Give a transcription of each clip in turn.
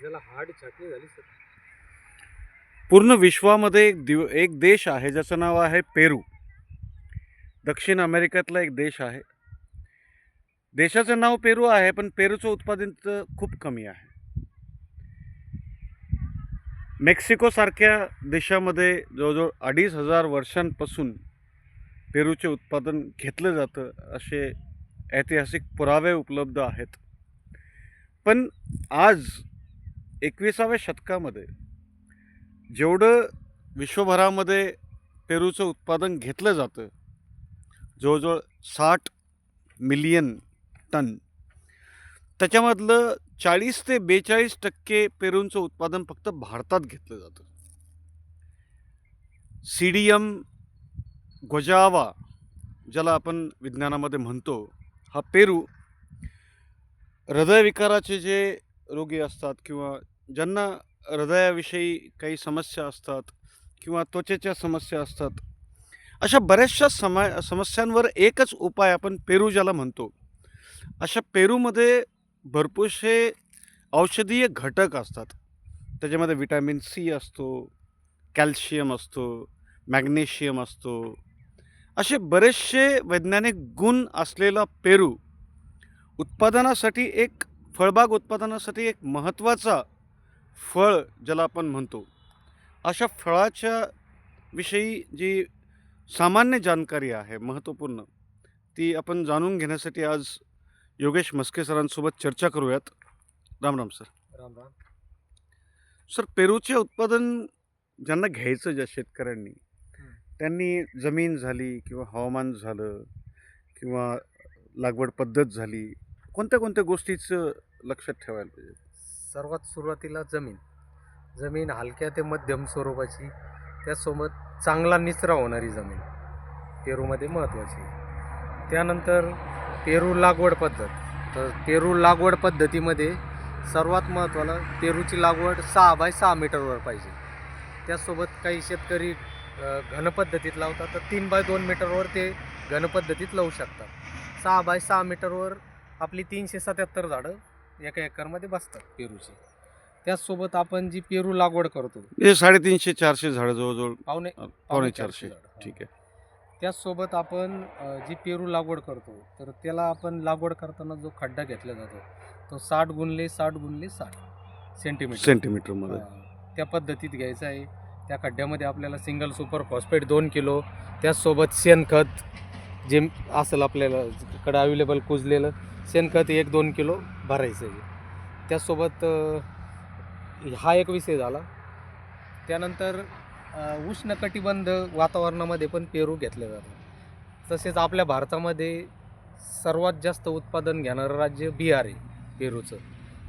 ज्याला हार्ड छाटणी झाली सर. पूर्ण विश्वामध्ये एक दिव एक देश आहे ज्याचं नाव आहे पेरू. दक्षिण अमेरिकेतला एक देश आहे. देशाचं नाव पेरू आहे पण पेरूचं उत्पादन खूप कमी आहे. मेक्सिकोसारख्या देशामध्ये जवळजवळ अडीच हजार वर्षांपासून पेरूचे उत्पादन घेतलं जातं असे ऐतिहासिक पुरावे उपलब्ध आहेत. पण आज एकविसाव्या शतकामध्ये जेवढं विश्वभरामध्ये पेरूचं उत्पादन घेतलं जातं जवळजवळ साठ मिलियन टन त्याच्यामधलं चाळीस ते बेचाळीस टक्के पेरूंचं उत्पादन फक्त भारतात घेतलं जातं. सीडीएम गोजावा ज्याला आपण विज्ञानामध्ये म्हणतो हा पेरू हृदयविकाराचे जे रोगी असतात किंवा ज्यांना हृदयाविषयी काही समस्या असतात किंवा त्वचेच्या समस्या असतात अशा बऱ्याचशा समा समस्यांवर एकच उपाय आपण पेरू ज्याला म्हणतो. अशा पेरूमध्ये भरपूरसे औषधीय घटक असतात. त्याच्यामध्ये विटॅमिन सी असतो कॅल्शियम असतो मॅग्नेशियम असतो. असे बरेचसे वैज्ञानिक गुण असलेला पेरू उत्पादनासाठी एक फळबाग उत्पादनासाठी एक महत्त्वाचा फळ ज्याला आपण म्हणतो. अशा फळाच्या विषयी जी सामान्य जानकारी आहे महत्त्वपूर्ण ती आपण जाणून घेण्यासाठी आज योगेश मस्के सरांसोबत चर्चा करूयात. राम राम सर. राम राम. सर पेरूचे उत्पादन ज्यांना घ्यायचं ज्या शेतकऱ्यांनी त्यांनी जमीन झाली किंवा हवामान झालं किंवा लागवड पद्धत झाली कोणत्या कोणत्या गोष्टीचं लक्षात ठेवायला पाहिजे. सर्वात सुरुवातीला जमीन. जमीन हलक्या ते मध्यम स्वरूपाची त्यासोबत चांगला निचरा होणारी जमीन. पेरूमध्ये महत्त्वाची. त्यानंतर पेरू लागवड पद्धत. तर पेरू लागवड पद्धतीमध्ये सर्वात महत्त्वाला पेरूची लागवड सहा बाय सहा मीटरवर पाहिजे. त्यासोबत काही शेतकरी घनपद्धतीत लावतात तर तीन बाय दोन मीटरवर ते घनपद्धतीत लावू शकतात. सहा बाय सहा मीटरवर आपली तीनशे सत्याहत्तर झाडं एका एकरमध्ये बसतात पेरूची. त्याचसोबत आपण जी पेरू लागवड करतो हे साडेतीनशे चारशे झाडं जवळजवळ पावणे पावणे चारशे झाडं. ठीक आहे. त्याचसोबत आपण अ, जी पेरू लागवड करतो तर त्याला आपण लागवड करताना जो खड्डा घेतला जातो तो साठ गुणले साठ गुणले साठ सेंटीमीटर सेंटीमीटरमध्ये हा, त्या पद्धतीत घ्यायचं आहे. त्या खड्ड्यामध्ये आपल्याला सिंगल सुपर फॉस्फेट दोन किलो त्याचसोबत शेणखत जे असेल आपल्याला कडे अवेलेबल कुजलेलं शेणखत एक दोन किलो भरायचं आहे. त्याचसोबत हा एक विषय झाला. त्यानंतर उष्णकटिबंध वातावरणामध्ये पण पेरू घेतले जातात. तसेच आपल्या भारतामध्ये सर्वात जास्त उत्पादन घेणारं राज्य बिहार आहे पेरूचं.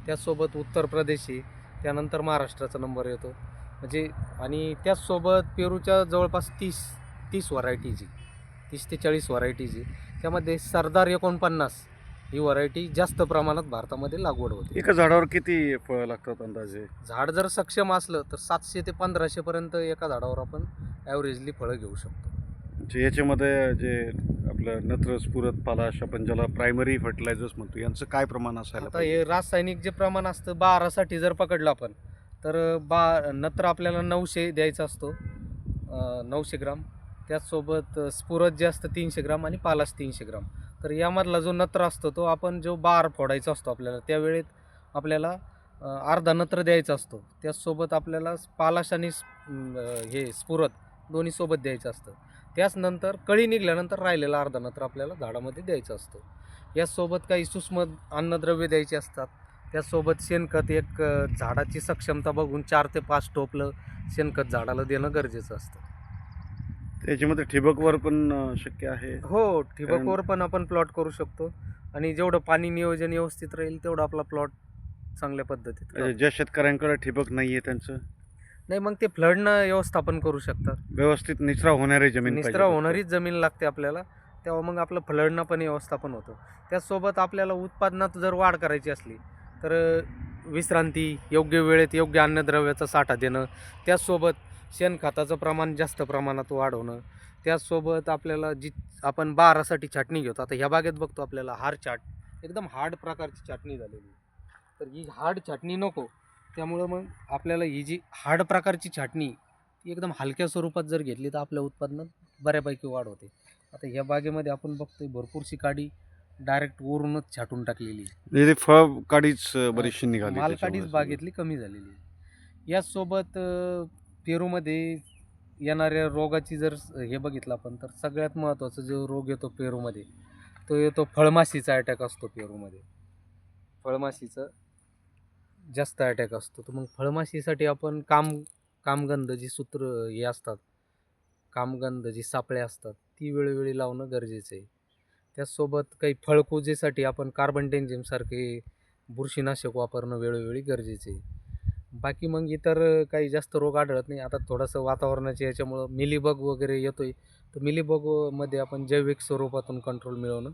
त्याचसोबत उत्तर प्रदेश आहे. त्यानंतर महाराष्ट्राचा नंबर येतो. म्हणजे आणि त्याचसोबत पेरूच्या जवळपास तीस तीस व्हरायटीची तीस ते चाळीस व्हरायटीची त्यामध्ये सरदार एकोणपन्नास ही व्हरायटी जास्त प्रमाणात भारतामध्ये लागवड होते. एका झाडावर किती फळं लागतात अंदाजे? झाड जर सक्षम असलं तर सातशे ते पंधराशेपर्यंत एका झाडावर आपण ॲव्हरेजली फळं घेऊ शकतो. म्हणजे याच्यामध्ये जे आपलं नत्र स्फुरत पालाश आपण ज्याला प्रायमरी फर्टिलायझर्स म्हणतो यांचं काय प्रमाण असायला आता पाहिजे? हे रासायनिक जे प्रमाण असतं बारासाठी जर पकडलं आपण तर बा नत्र आपल्याला नऊशे द्यायचा असतो अं, नऊशे ग्राम. त्याचसोबत स्फुरत जे असतं तीनशे ग्राम आणि पालाश तीनशे ग्राम. तर यामधला जो नत्र असतो तो आपण जो बार फोडायचा असतो आपल्याला त्यावेळेत आपल्याला अर्धा नत्र द्यायचा असतो. त्याचसोबत आपल्याला पालाश आणि हे स्फुरत दोन्ही सोबत द्यायचं असतं. त्याचनंतर कळी निघाल्यानंतर राहिलेला अर्धा नत्र आपल्याला झाडामध्ये द्यायचा असतो. याचसोबत काही सूक्ष्म अन्नद्रव्य द्यायची असतात. त्याचसोबत शेणखत एक झाडाची सक्षमता बघून चार ते पाच टोपलं शेणखत झाडाला देणं गरजेचं असतं. त्याच्यामध्ये ठिबकवर पण शक्य आहे. हो ठिबकवर पण आपण प्लॉट करू शकतो. आणि जेवढं पाणी नियोजन व्यवस्थित राहील तेवढं आपला प्लॉट चांगल्या पद्धतीत म्हणजे राहील. ज्या शेतकऱ्यांकडे ठिबक नाही आहे त्यांचं? नाही मग ते फ्लडनं व्यवस्थापन करू शकतात. व्यवस्थित निचरा होणारी जमीन पाहिजे निस्त्रा फक्त. होणारीच जमीन लागते आपल्याला. तेव्हा मग आपलं फळडणं पण व्यवस्थापन होतं. त्याचसोबत आपल्याला उत्पादनात जर वाढ करायची असली तर विश्रांती योग्य वेळेत योग्य अन्नद्रव्याचा साठा देणं त्याचसोबत शेणखताचं प्रमाण जास्त प्रमाणात वाढवणं त्याचसोबत आपल्याला जी आपण बारासाठी छाटणी घेतो आता ह्या बागेत बघतो आपल्याला हार चाट एकदम हार्ड प्रकारची छाटणी झालेली तर ही हार्ड छाटणी नको त्यामुळं मग आपल्याला ही जी हार्ड प्रकारची छाटणी ती एकदम हलक्या स्वरूपात जर घेतली तर आपल्या उत्पादनात बऱ्यापैकी वाढ होते. आता ह्या बागेमध्ये आपण बघतोय भरपूरशी काडी डायरेक्ट वरूनच छाटून टाकलेली आहे. म्हणजे फळ काडीच अं, बरीचशी निघाली मालकाडीच त्याच्यामुळे. बागेतली कमी झालेली आहे याचसोबत अं, पेरूमध्ये येणाऱ्या रोगाची जर स- हे बघितलं आपण तर सगळ्यात महत्त्वाचा जो रोग येतो पेरूमध्ये तो येतो फळमाशीचा अटॅक असतो पेरूमध्ये फळमाशीचा जास्त अटॅक असतो तर मग फळमाशीसाठी आपण काम कामगंध जी सूत्र हे असतात कामगंध जी सापळे असतात ती वेळोवेळी लावणं गरजेचं आहे त्याचसोबत काही फळकुजेसाठी आपण कार्बन सारखे बुरशीनाशक वापरणं वेळोवेळी गरजेचे आहे. बाकी मग इतर काही जास्त रोग आढळत नाही. आता थोडंसं वातावरणाच्या याच्यामुळं मिलीबग वगैरे येतोय. तर मिलीबगमध्ये आपण जैविक स्वरूपातून कंट्रोल मिळवणं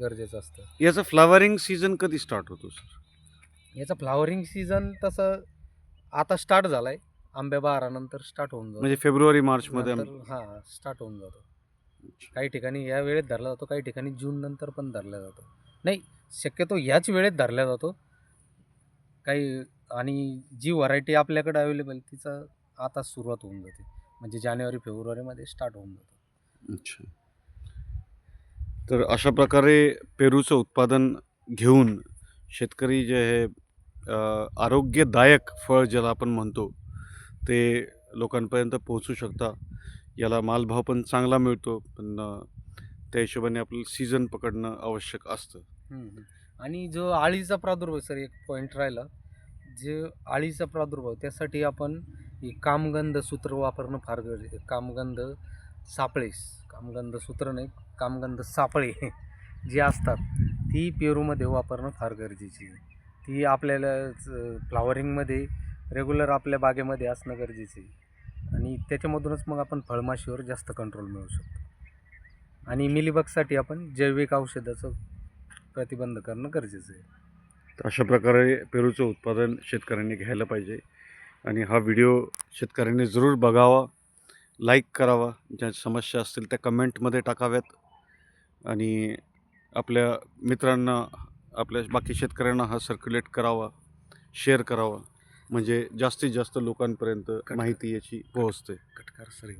गरजेचं असतं. याचं फ्लावरिंग सीझन कधी स्टार्ट होतो सर याचं फ्लावरिंग सीझन तसं आता स्टार्ट झाला आहे आंब्या बहारानंतर स्टार्ट होऊन जातो. म्हणजे फेब्रुवारी मार्चमध्ये हां स्टार्ट होऊन जातो. काही ठिकाणी या वेळेत धरला जातो काही ठिकाणी जून नंतर पण धरला जातो. नाही शक्यतो ह्याच वेळेत धरला जातो. काही आणि जी व्हरायटी आपल्याकडे अवेलेबल तिचा आता सुरुवात होऊन जाते. म्हणजे जानेवारी फेब्रुवारीमध्ये स्टार्ट होऊन जातो. अच्छा. तर अशा प्रकारे पेरूचं उत्पादन घेऊन शेतकरी जे हे आरोग्यदायक फळ ज्याला आपण म्हणतो ते लोकांपर्यंत पोहोचू शकता. याला मालभाव पण चांगला मिळतो पण त्या हिशोबाने आपल्याला सीझन पकडणं आवश्यक असतं. आणि जो आळीचा प्रादुर्भाव सर एक पॉईंट राहिला. जे आळीचा प्रादुर्भाव त्यासाठी आपण ही कामगंध सूत्र वापरणं फार गरजेचं आहे. कामगंध सापळेस कामगंध सूत्र नाही कामगंध सापळे जी असतात ती पेरूमध्ये वापरणं फार गरजेची आहे. ती आपल्याला फ्लावरिंगमध्ये रेग्युलर आपल्या बागेमध्ये असणं गरजेचं आहे. आणि त्याच्यामधूनच मग आपण फळमाशीवर जास्त कंट्रोल मिळवू शकतो. आणि मिलीबगसाठी आपण जैविक औषधाचं प्रतिबंध करणं गरजेचं आहे. तर अशा प्रकारे पेरूचं उत्पादन शेतकऱ्यांनी घ्यायला पाहिजे. आणि हा व्हिडिओ शेतकऱ्यांनी जरूर बघावा लाईक करावा ज्या समस्या असतील त्या कमेंटमध्ये टाकाव्यात. आणि आपल्या मित्रांना आपल्या बाकी शेतकऱ्यांना हा सर्क्युलेट करावा शेअर करावा. म्हणजे जास्तीत जास्त लोकांपर्यंत माहिती याची पोहोचते. कटकार सर.